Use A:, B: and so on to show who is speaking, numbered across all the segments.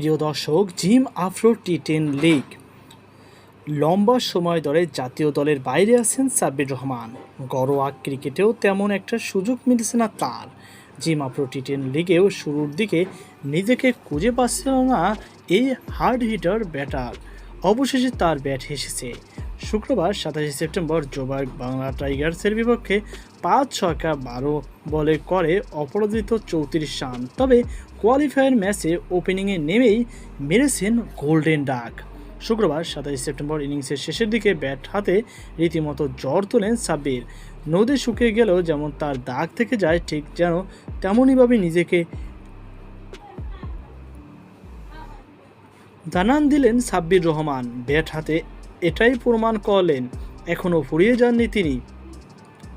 A: প্রিয় দর্শক, Zim Afro T ten league. লম্বা সময় ধরে জাতীয় দলের বাইরে আছেন সাব্বির রহমান। ঘরোয়া ক্রিকেটেও তেমন একটা সুযোগ মিলছে না তার। জিম আফ্রো টি টেন লিগেও শুরুর দিকে নিজেকে খুঁজে পাচ্ছিল না এই হার্ড হিটার ব্যাটার। অবশেষে তার ব্যাট হেসেছে। শুক্রবার সাতাশে সেপ্টেম্বর জোবার্গ বাংলা টাইগার্সের বিপক্ষে পাঁচ ছয়কা বারো বলে করে অপরাজিত চৌত্রিশ রান। তবে কোয়ালিফায়ার ম্যাচে ওপেনিংয়ে নেমেই মেরেছেন গোল্ডেন ডাক। শুক্রবার সাতাশে সেপ্টেম্বর ইনিংসের শেষের দিকে ব্যাট হাতে রীতিমতো জ্বর তোলেন সাব্বির। নদী শুকিয়ে গেলেও যেমন তার দাগ থেকে যায়, ঠিক যেন তেমনইভাবে নিজেকে জানান দিলেন সাব্বির রহমান। ব্যাট হাতে এটাই প্রমাণ করলেন, এখনও ফুরিয়ে যাননি তিনি।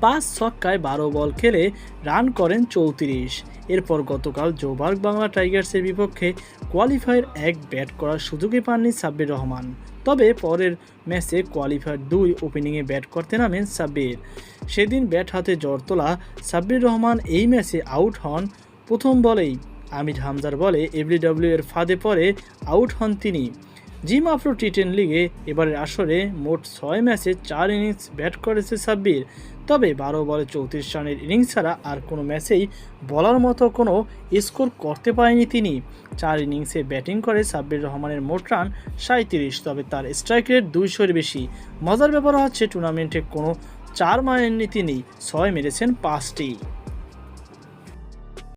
A: পাঁচ ছক্কায় বারো বল খেলে রান করেন চৌত্রিশ। এরপর গতকাল জোবার্গ বাংলা টাইগার্সের বিপক্ষে কোয়ালিফায়ার এক ব্যাট করার সুযোগই পাননি সাব্বির রহমান। তবে পরের ম্যাচে কোয়ালিফায়ার দুই ওপেনিংয়ে ব্যাট করতে নামেন সাব্বির। সেদিন ব্যাট হাতে জ্বর তোলা সাব্বির রহমান এই ম্যাচে আউট হন প্রথম বলেই। আমির হামজার বলে এফডিডব্লিউ এর ফাঁদে পরে আউট হন তিনি। জিম আফ্রো টি টেন লিগে এবারের আসরে মোট ছয় ম্যাচে চার ইনিংস ব্যাট করেছে সাব্বির। তবে বারো বলে চৌত্রিশ রানের ইনিংস ছাড়া আর কোনো ম্যাচেই বলার মতো কোনো স্কোর করতে পারেনি তিনি। চার ইনিংসে ব্যাটিং করে সাব্বির রহমানের মোট রান সাঁত্রিশ তবে তার স্ট্রাইক রেট দুইশোর বেশি। মজার ব্যাপার হচ্ছে, টুর্নামেন্টে কোনো চার মারেননি তিনি, ছয় মেরেছেন পাঁচটি।